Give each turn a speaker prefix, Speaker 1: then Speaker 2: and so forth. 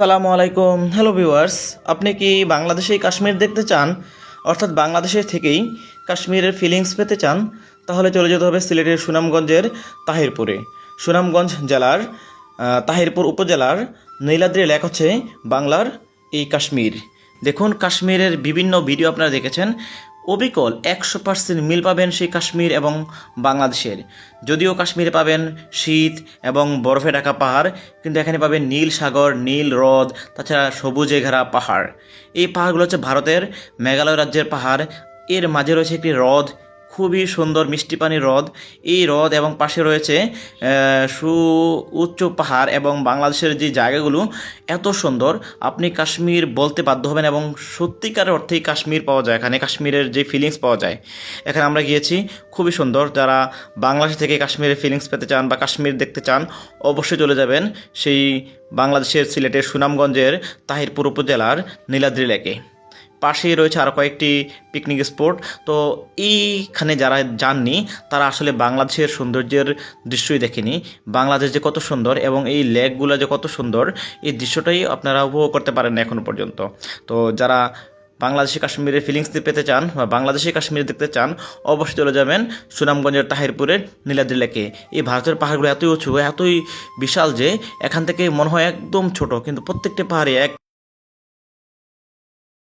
Speaker 1: সালামু আলাইকুম। Hello viewers আপনি কি বাংলাদেশেই কাশ্মীর দেখতে চান? অর্থাৎ বাংলাদেশের থেকেই কাশ্মীরের ফিলিংস পেতে চান? তাহলে চলে যেতে হবে সিলেটের সুনামগঞ্জের তাহিরপুরে। সুনামগঞ্জ জেলার তাহিরপুর উপজেলার নীলাদ্রি লেক হচ্ছে বাংলার এই কাশ্মীর। দেখুন, কাশ্মীরের বিভিন্ন ভিডিও আপনারা দেখেছেন। অবিকল একশো পার্সেন্ট মিল পাবেন সেই কাশ্মীর এবং বাংলাদেশের। যদিও কাশ্মীরে পাবেন শীত এবং বরফে ঢাকা পাহাড়, কিন্তু এখানে পাবেন নীল সাগর, নীল হ্রদ, তাছাড়া সবুজে ঘেরা পাহাড়। এই পাহাড়গুলো হচ্ছে ভারতের মেঘালয় রাজ্যের পাহাড়। এর মাঝে রয়েছে একটি হ্রদ খুবই সুন্দর মিষ্টি পানির হ্রদ। এই হ্রদ এবং পাশে রয়েছে সু, উচ্চ পাহাড় এবং বাংলাদেশের যে জায়গাগুলো, এত সুন্দর। আপনি কাশ্মীর বলতে বাধ্য হবেন এবং সত্যিকার অর্থেই কাশ্মীর পাওয়া যায় এখানে, কাশ্মীরের যে ফিলিংস পাওয়া যায়। এখানে আমরা গিয়েছি, খুবই সুন্দর। যারা বাংলাদেশ থেকে কাশ্মীরের ফিলিংস পেতে চান বা কাশ্মীর দেখতে চান, অবশ্যই চলে যাবেন সেই বাংলাদেশের সিলেটের সুনামগঞ্জের তাহিরপুর উপজেলার নীলাদ্রি লেকে। পাশেই রয়েছে আরও কয়েকটি পিকনিক স্পট তো এইখানে যারা যাননি, তারা আসলে বাংলাদেশের সৌন্দর্যের দৃশ্যই দেখেনি। বাংলাদেশ যে কত সুন্দর এবং এই লেকগুলো যে কত সুন্দর, এই দৃশ্যটাই আপনারা উপভোগ করতে পারেন না এখনও পর্যন্ত। তো যারা বাংলাদেশি কাশ্মীরের ফিলিংস পেতে চান বা বাংলাদেশি কাশ্মীর দেখতে চান, অবশ্যই চলে যাবেন সুনামগঞ্জের তাহিরপুরের নীলাদ্রি লেকে। এই ভারতের পাহাড়গুলো এতই উঁচু, এতই বিশাল যে এখান থেকে মনে হয় একদম ছোট, কিন্তু প্রত্যেকটি পাহাড়ে এক